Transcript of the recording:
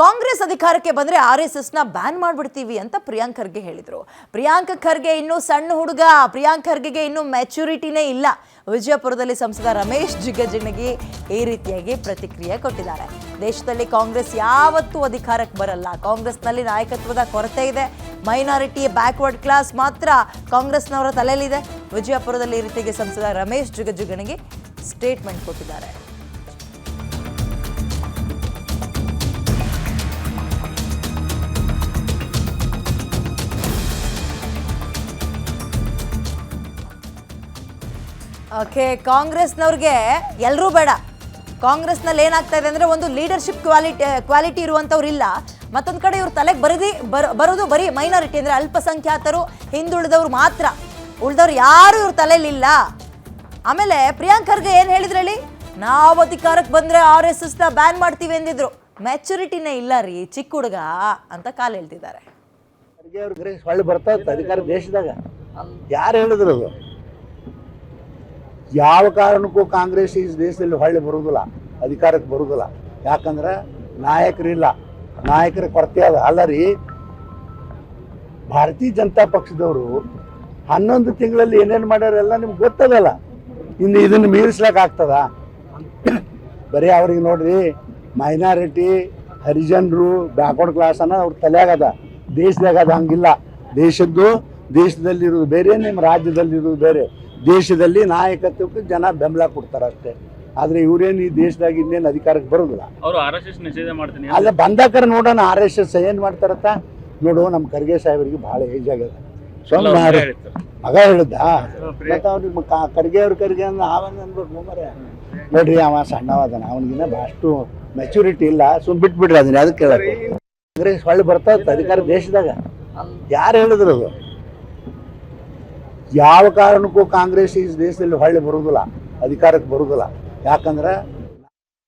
ಕಾಂಗ್ರೆಸ್ ಅಧಿಕಾರಕ್ಕೆ ಬಂದರೆ R S ಎಸ್ನ ಬ್ಯಾನ್ ಮಾಡ್ಬಿಡ್ತೀವಿ ಅಂತ ಪ್ರಿಯಾಂಕ್ ಖರ್ಗೆ ಹೇಳಿದರು. ಪ್ರಿಯಾಂಕ್ ಖರ್ಗೆ ಇನ್ನೂ ಸಣ್ಣ ಹುಡುಗ, ಪ್ರಿಯಾಂಕ್ ಖರ್ಗೆಗೆ ಇನ್ನೂ ಮೆಚುರಿಟಿನೇ ಇಲ್ಲ. ವಿಜಯಪುರದಲ್ಲಿ ಸಂಸದ ರಮೇಶ್ ಜಿಗಜಿಣಗಿ ಈ ರೀತಿಯಾಗಿ ಪ್ರತಿಕ್ರಿಯೆ ಕೊಟ್ಟಿದ್ದಾರೆ. ದೇಶದಲ್ಲಿ ಕಾಂಗ್ರೆಸ್ ಯಾವತ್ತೂ ಅಧಿಕಾರಕ್ಕೆ ಬರಲ್ಲ. ಕಾಂಗ್ರೆಸ್ನಲ್ಲಿ ನಾಯಕತ್ವದ ಕೊರತೆ ಇದೆ. ಮೈನಾರಿಟಿ ಬ್ಯಾಕ್ವರ್ಡ್ ಕ್ಲಾಸ್ ಮಾತ್ರ ಕಾಂಗ್ರೆಸ್ನವರ ತಲೆಯಲ್ಲಿದೆ. ವಿಜಯಪುರದಲ್ಲಿ ಈ ರೀತಿಗೆ ಸಂಸದ ರಮೇಶ್ ಜಿಗಜಿಗಣಿಗೆ ಸ್ಟೇಟ್ಮೆಂಟ್ ಕೊಟ್ಟಿದ್ದಾರೆ. ಓಕೆ, ಕಾಂಗ್ರೆಸ್ನವ್ರಿಗೆ ಎಲ್ಲರೂ ಬೇಡ. ಕಾಂಗ್ರೆಸ್ನಲ್ಲಿ ಏನಾಗ್ತಾ ಇದೆ ಅಂದರೆ ಒಂದು ಲೀಡರ್ಶಿಪ್ ಕ್ವಾಲಿಟಿ ಕ್ವಾಲಿಟಿ ಇರುವಂಥವ್ರು ಇಲ್ಲ. ಮತ್ತೊಂದು ಕಡೆ ಇವ್ರ ತಲೆಗೆ ಬರದಿ, ಬರ, ಬರೋದು ಬರೀ ಮೈನಾರಿಟಿ ಅಂದರೆ ಅಲ್ಪಸಂಖ್ಯಾತರು, ಹಿಂದುಳಿದವ್ರು ಮಾತ್ರ. ಉಳಿದವ್ರು ಯಾರು ಇವ್ರ ತಲೆಯಲ್ಲಿಲ್ಲ ಆಮೇಲೆ ಪ್ರಿಯಾಂಕ್ ಖರ್ಗೆ ಏನು ಹೇಳಿದ್ರು ಹೇಳಿ ನಾವು ಅಧಿಕಾರಕ್ಕೆ ಬಂದರೆ ಆರ್ ಎಸ್ ಎಸ್ನ ಬ್ಯಾನ್ ಮಾಡ್ತೀವಿ ಎಂದಿದ್ರು. ಮೆಚುರಿಟಿನೇ ಇಲ್ಲ ರೀ ಚಿಕ್ಕ ಹುಡುಗ ಅಂತ ಕಾಲು ಹೇಳ್ತಿದ್ದಾರೆ. ಬರ್ತಾ ಇತ್ತು ಅಧಿಕಾರ ದೇಶದಾಗ? ಯಾರು ಹೇಳಿದ್ರು ಅದು? ಯಾವ ಕಾರಣಕ್ಕೂ ಕಾಂಗ್ರೆಸ್ ಈ ದೇಶದಲ್ಲಿ ಹೊಳ್ಳಿ ಬರುವುದಿಲ್ಲ ಅಧಿಕಾರಕ್ಕೆ ಬರುವುದಿಲ್ಲ ಯಾಕಂದ್ರೆ ನಾಯಕರಿಲ್ಲ. ನಾಯಕರ ಕೊರತೆ ಅದ. ಅಲ್ಲ ರೀ ಭಾರತೀಯ ಜನತಾ ಪಕ್ಷದವರು ಹನ್ನೊಂದು ತಿಂಗಳಲ್ಲಿ ಏನೇನು ಮಾಡ್ಯಾರೆಲ್ಲ ನಿಮ್ಗೆ ಗೊತ್ತದಲ್ಲ. ಇನ್ನು ಇದನ್ನು ಮೀರಿಸ್ಲಿಕ್ಕೆ ಆಗ್ತದ? ಬರೀ ಅವ್ರಿಗೆ ನೋಡ್ರಿ, ಮೈನಾರಿಟಿ, ಹರಿಜನರು, ಬ್ಯಾಕ್ವರ್ಡ್ ಕ್ಲಾಸ್ ಅನ್ನೋ ಅವ್ರ ತಲೆಯಾಗದ ದೇಶದಾಗ ಅದು ಹಂಗಿಲ್ಲ. ದೇಶದ್ದು ದೇಶದಲ್ಲಿರೋದು ಬೇರೆ ನಿಮ್ಮ ರಾಜ್ಯದಲ್ಲಿರೋದು ಬೇರೆ. ದೇಶದಲ್ಲಿ ನಾಯಕತ್ವಕ್ಕೆ ಜನ ಬೆಂಬಲ ಕೊಡ್ತಾರೆ ಅಷ್ಟೇ. ಆದರೆ ಇವರೇನು ಈ ದೇಶದಾಗ ಇನ್ನೇನು ಅಧಿಕಾರಕ್ಕೆ ಬರೋದಿಲ್ಲ. ಅವರು ಆರ್ ಎಸ್ ಎಸ್ ನಿಷೇಧ ಮಾಡ್ತೀನಿ ಅಲ್ಲ ಬಂದಾಕರ ನೋಡೋಣ ಆರ್ ಎಸ್ ಎಸ್ ಏನು ಮಾಡ್ತಾರತ್ತ? ನೋಡು ನಮ್ಮ ಖರ್ಗೆ ಸಾಹೇಬರಿಗೆ ಭಾಳ ಏಜ್ ಆಗ್ಯದ. ಸ್ವಂತ ಮಗ ಹೇಳಿದ್ದ? ಅವ್ರಿಗೆ ಖರ್ಗೆ ಅವ್ರ ಖರ್ಗೆ ಅಂದ್ರೆ ಅವನ್ ಅನ್ಬೇಕು ಮರೆ ನೋಡ್ರಿ ಅವ ಸಣ್ಣವಾದನ ಅವನಿಗಿನ್ನ ಅಷ್ಟು ಮೆಚುರಿಟಿ ಇಲ್ಲ. ಸುಮ್ ಬಿಟ್ಬಿಡ್ರಿ ಅದನ್ನ ಅದಕ್ಕೆ ಕೇಳಕ್ಕೆ ಕಾಂಗ್ರೆಸ್ ಹೊಳ್ಳಿ ಬರ್ತಾ ಅಧಿಕಾರ ದೇಶದಾಗ. ಯಾರು ಹೇಳಿದ್ರು ಅದು? ಯಾವ ಕಾರಣಕ್ಕೂ ಕಾಂಗ್ರೆಸ್ ಈ ದೇಶದಲ್ಲಿ ಹೊಳ್ಳಿ ಬರುವುದಿಲ್ಲ ಅಧಿಕಾರಕ್ಕೆ ಬರುವುದಿಲ್ಲ ಯಾಕಂದ್ರೆ